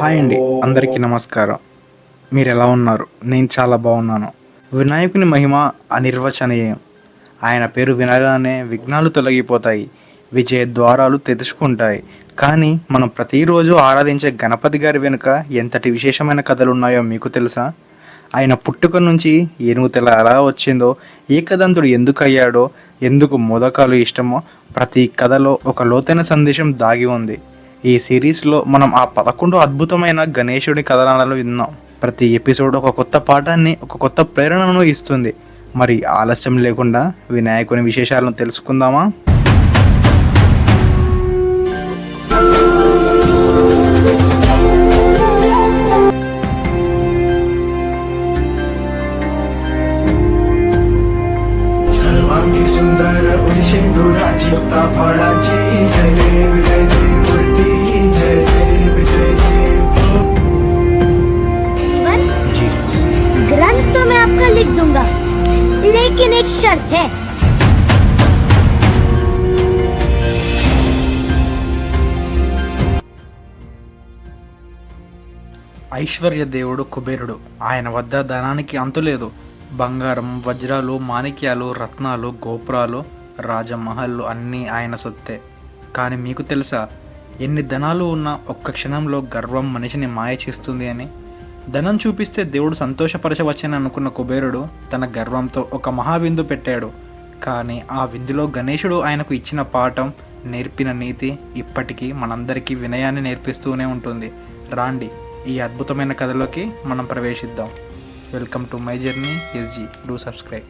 Hi అండి అందరికీ నమస్కారం. మీరు ఎలా ఉన్నారు? నేను చాలా బాగున్నాను. వినాయకుని మహిమ అనిర్వచనీయం. ఆయన పేరు వినగానే విఘ్నాలు తొలగిపోతాయి విజయ ద్వారాలు తెరుచుకుంటాయి. కానీ మనం ప్రతిరోజు ఆరాధించే గణపతి గారి వెనుక ఎంతటి విశేషమైన కథలు ఉన్నాయో మీకు తెలుసా? ఆయన పుట్టుక నుంచి ఏనుగు తెల ఎలా వచ్చిందో ఏకదంతుడు ఎందుకు అయ్యాడో ఎందుకు మోదకాలు ఇష్టమో ప్రతి కథలో ఒక లోతైన సందేశం దాగి ఉంది. ఈ సిరీస్లో మనం ఆ పదకొండు అద్భుతమైన గణేశుడి కథనాలను విన్నాం. ప్రతి ఎపిసోడ్ ఒక కొత్త పాఠాన్ని ఒక కొత్త ప్రేరణను ఇస్తుంది. మరి ఆలస్యం లేకుండా వినాయకుని విశేషాలను తెలుసుకుందామా? ఐశ్వర్య దేవుడు కుబేరుడు. ఆయన వద్ద ధనానికి అంతులేదు బంగారం వజ్రాలు మాణిక్యాలు రత్నాలు గోపురాలు రాజమహల్లు అన్నీ ఆయన సొత్తే. కానీ మీకు తెలుసా ఎన్ని ధనాలు ఉన్నా ఒక్క క్షణంలో గర్వం మనిషిని మాయ చేస్తుంది అని? ధనం చూపిస్తే దేవుడు సంతోషపరచవచ్చని అనుకున్న కుబేరుడు తన గర్వంతో ఒక మహావిందు పెట్టాడు. కానీ ఆ విందులో గణేశుడు ఆయనకు ఇచ్చిన పాఠం నేర్పిన నీతి ఇప్పటికీ మనందరికీ వినయాన్ని నేర్పిస్తూనే ఉంటుంది. రాండి. ఈ అద్భుతమైన కథలోకి మనం ప్రవేశిద్దాం. Welcome to my journey S G do subscribe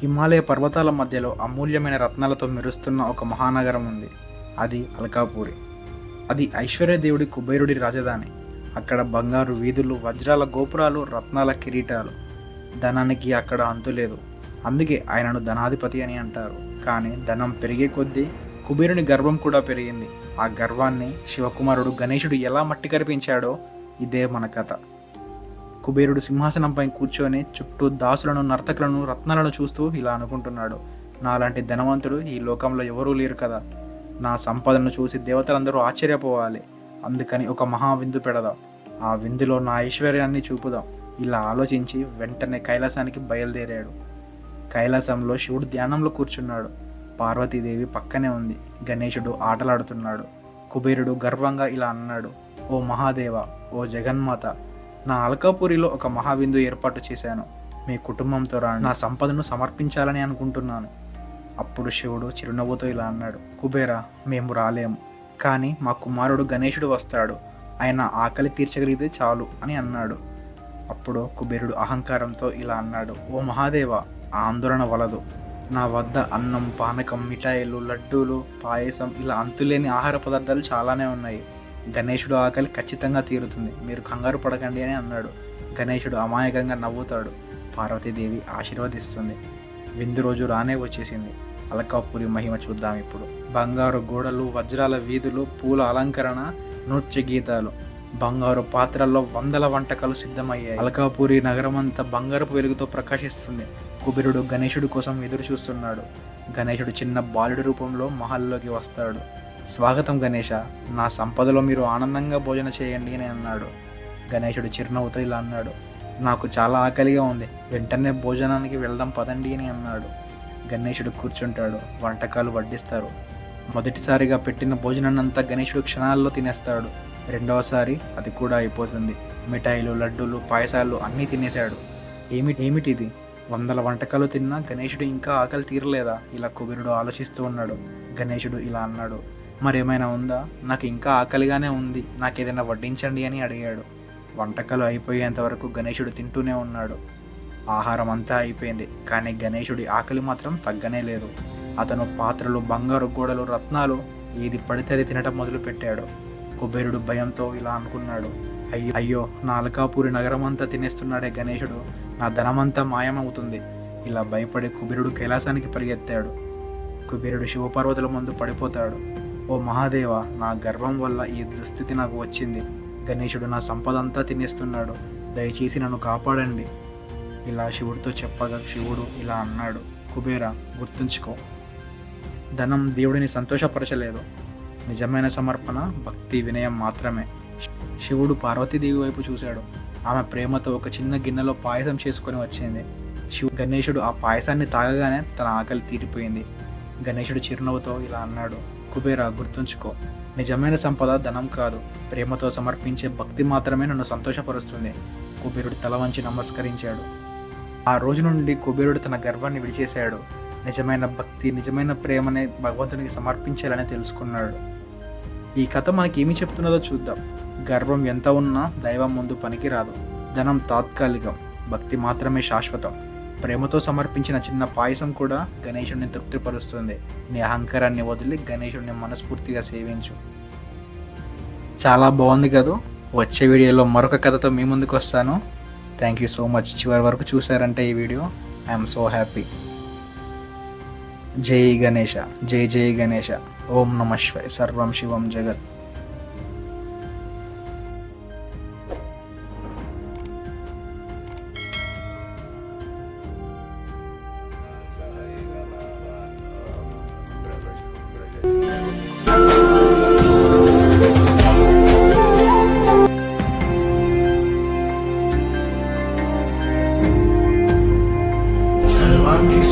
Himalaya పర్వతాల మధ్యలో అమూల్యమైన రత్నాలతో మెరుస్తున్న ఒక మహానగరం ఉంది. అది అల్కాపూరి. అది ఐశ్వర్యదేవుడి కుబేరుడి రాజధాని. అక్కడ బంగారు వీధులు వజ్రాల గోపురాలు రత్నాల కిరీటాలు. ధనానికి అక్కడ అంతులేదు అందుకే ఆయనను ధనాధిపతి అని అంటారు. కానీ ధనం పెరిగే కొద్దీ కుబేరుని గర్వం కూడా పెరిగింది. ఆ గర్వాన్ని శివకుమారుడు గణేశుడు ఎలా మట్టి కరిపించాడో ఇదే మన కథ. కుబేరుడు సింహాసనంపై కూర్చొని చుట్టూ దాసులను నర్తకులను రత్నాలను చూస్తూ ఇలా అనుకుంటున్నాడు. నాలాంటి ధనవంతుడు ఈ లోకంలో ఎవరూ లేరు కదా. నా సంపదను చూసి దేవతలందరూ ఆశ్చర్యపోవాలి. అందుకని ఒక మహా విందు పెడదాం. ఆ విందులో నా ఐశ్వర్యాన్ని చూపుదాం. ఇలా ఆలోచించి వెంటనే కైలాసానికి బయలుదేరాడు. కైలాసంలో శివుడు ధ్యానంలో కూర్చున్నాడు. పార్వతీదేవి పక్కనే ఉంది. గణేశుడు ఆటలాడుతున్నాడు. కుబేరుడు గర్వంగా ఇలా అన్నాడు. ఓ మహాదేవ ఓ జగన్మాత నా అల్కాపురిలో ఒక మహావిందు ఏర్పాటు చేశాను. మీ కుటుంబంతో రా నా సంపదను సమర్పించాలని అనుకుంటున్నాను. అప్పుడు శివుడు చిరునవ్వుతో ఇలా అన్నాడు. కుబేరా మేము రాలేము. కానీ మా కుమారుడు గణేశుడు వస్తాడు. ఆయన ఆకలి తీర్చగలిగితే చాలు అని అన్నాడు. అప్పుడు కుబేరుడు అహంకారంతో ఇలా అన్నాడు. ఓ మహాదేవ ఆందోళన వలదు. నా వద్ద అన్నం పానకం మిఠాయిలు లడ్డూలు పాయసం ఇలా అంతులేని ఆహార పదార్థాలు చాలానే ఉన్నాయి. గణేశుడు ఆకలి ఖచ్చితంగా తీరుతుంది. మీరు కంగారు పడకండి అని అన్నాడు. గణేశుడు అమాయకంగా నవ్వుతాడు. పార్వతీదేవి ఆశీర్వదిస్తుంది. విందు రోజు రానే వచ్చేసింది. అలకాపురి మహిమ చూద్దాం ఇప్పుడు. బంగారు గోడలు వజ్రాల వీధులు పూల అలంకరణ నృత్య గీతాలు బంగారు పాత్రల్లో వందల వంటకాలు సిద్ధమయ్యాయి. అలకాపురి నగరమంతా బంగారపు వెలుగుతో ప్రకాశిస్తుంది. కుబేరుడు గణేశుడు కోసం ఎదురు చూస్తున్నాడు గణేశుడు చిన్న బాలుడి రూపంలో మహల్లోకి వస్తాడు. స్వాగతం గణేష నా సంపదలో మీరు ఆనందంగా భోజన చేయండి అని అన్నాడు. గణేశుడు చిరునవ్వుతో ఇలా అన్నాడు. నాకు చాలా ఆకలిగా ఉంది. వెంటనే భోజనానికి వెళ్దాం పదండి అని అన్నాడు. గణేశుడు కూర్చుంటాడు. వంటకాలు వడ్డిస్తారు. మొదటిసారిగా పెట్టిన భోజనాన్నంతా గణేశుడు క్షణాల్లో తినేస్తాడు. రెండవసారి అది కూడా అయిపోతుంది. మిఠాయిలు లడ్డూలు పాయసాలు అన్నీ తినేశాడు. ఏమి ఏమిటిది వందల వంటకాలు తిన్నా గణేశుడు ఇంకా ఆకలి తీరలేదా? ఇలా కుబేరుడు ఆలోచిస్తూ ఉన్నాడు. గణేశుడు ఇలా అన్నాడు. మరేమైనా ఉందా? నాకు ఇంకా ఆకలిగానే ఉంది. నాకేదైనా వడ్డించండి అని అడిగాడు. వంటకాలు అయిపోయేంత వరకు గణేశుడు తింటూనే ఉన్నాడు. ఆహారం అంతా అయిపోయింది. కానీ గణేశుడి ఆకలి మాత్రం తగ్గనే లేదు. అతను పాత్రలు బంగారు గోడలు రత్నాలు ఏది పడితే అది తినటం మొదలుపెట్టాడు. కుబేరుడు భయంతో ఇలా అనుకున్నాడు. అయ్యో అయ్యో నా అలకాపూరి నగరం అంతా తినేస్తున్నాడే గణేశుడు నా ధనమంతా మాయమవుతుంది. ఇలా భయపడి కుబేరుడు కైలాసానికి పరిగెత్తాడు. కుబేరుడు శివపార్వతుల ముందు పడిపోతాడు. ఓ మహాదేవ నా గర్వం వల్ల ఈ దుస్థితి నాకు వచ్చింది. గణేశుడు నా సంపద అంతా తినేస్తున్నాడు. దయచేసి నన్ను కాపాడండి. ఇలా శివుడితో చెప్పగా శివుడు ఇలా అన్నాడు. కుబేర గుర్తుంచుకో. ధనం దేవుడిని సంతోషపరచలేదు. నిజమైన సమర్పణ భక్తి వినయం మాత్రమే. శివుడు పార్వతీదేవి వైపు చూశాడు. ఆమె ప్రేమతో ఒక చిన్న గిన్నెలో పాయసం చేసుకొని వచ్చింది. శివు గణేశుడు ఆ పాయసాన్ని తాగగానే తన ఆకలి తీరిపోయింది. గణేశుడు చిరునవ్వుతో ఇలా అన్నాడు కుబేరా గుర్తుంచుకో. నిజమైన సంపద ధనం కాదు. ప్రేమతో సమర్పించే భక్తి మాత్రమే నన్ను సంతోషపరుస్తుంది. కుబేరుడు తల వంచి నమస్కరించాడు. ఆ రోజు నుండి కుబేరుడు తన గర్వాన్ని విడిచేశాడు. నిజమైన భక్తి నిజమైన ప్రేమనే భగవంతునికి సమర్పించాలని తెలుసుకున్నాడు. ఈ కథ మనకి ఏమి చెప్తున్నదో చూద్దాం. గర్వం ఎంత ఉన్నా దైవం ముందు పనికిరాదు. ధనం తాత్కాలికం భక్తి మాత్రమే శాశ్వతం. ప్రేమతో సమర్పించిన చిన్న పాయసం కూడా గణేశుడిని తృప్తిపరుస్తుంది. నీ అహంకారాన్ని వదిలి గణేశుడిని మనస్ఫూర్తిగా సేవించు. చాలా బాగుంది కదా? వచ్చే వీడియోలో మరొక కథతో మీ ముందుకు వస్తాను థ్యాంక్ యూ సో మచ్. చివరి వరకు చూసారంటే ఈ వీడియో. I'm so happy. జై గణేష జై జై గణేష ఓం నమ శివాయ సర్వం శివం జగత్.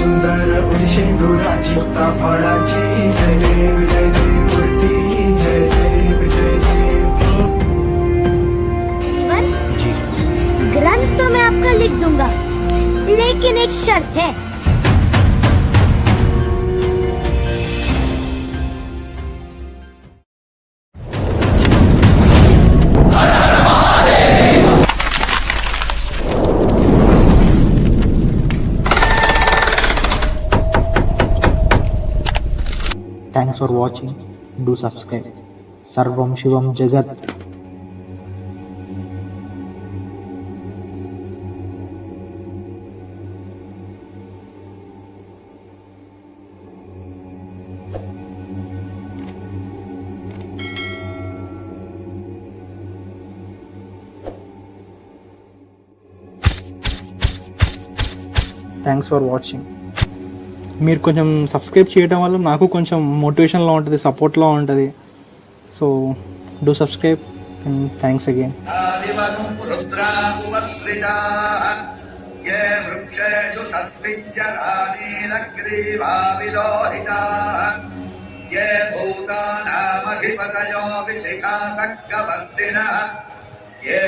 सुंदर उर्षेंदुराचिता फळाची जय देव जय देव मूर्ती जय देव जय देव। ग्रंथ तो मैं आपका लिख दूँगा लेकिन एक शर्त है। Thanks for watching do subscribe సర్వం శివం జగత్ థ్యాంక్స్ ఫర్ వాచింగ్ మీరు కొంచెం సబ్స్క్రైబ్ చేయడం వల్ల నాకు కొంచెం మోటివేషన్లో ఉంటుంది సపోర్ట్లో ఉంటుంది so do subscribe and thanks again आदिवनु रुद्रामुपसृजाः ये वृक्षेषु सस्मिज्जरानीलग्रीवा विलोहिताः ये भूतानामधिपतयो विशिखासक्कवर्तिनः ये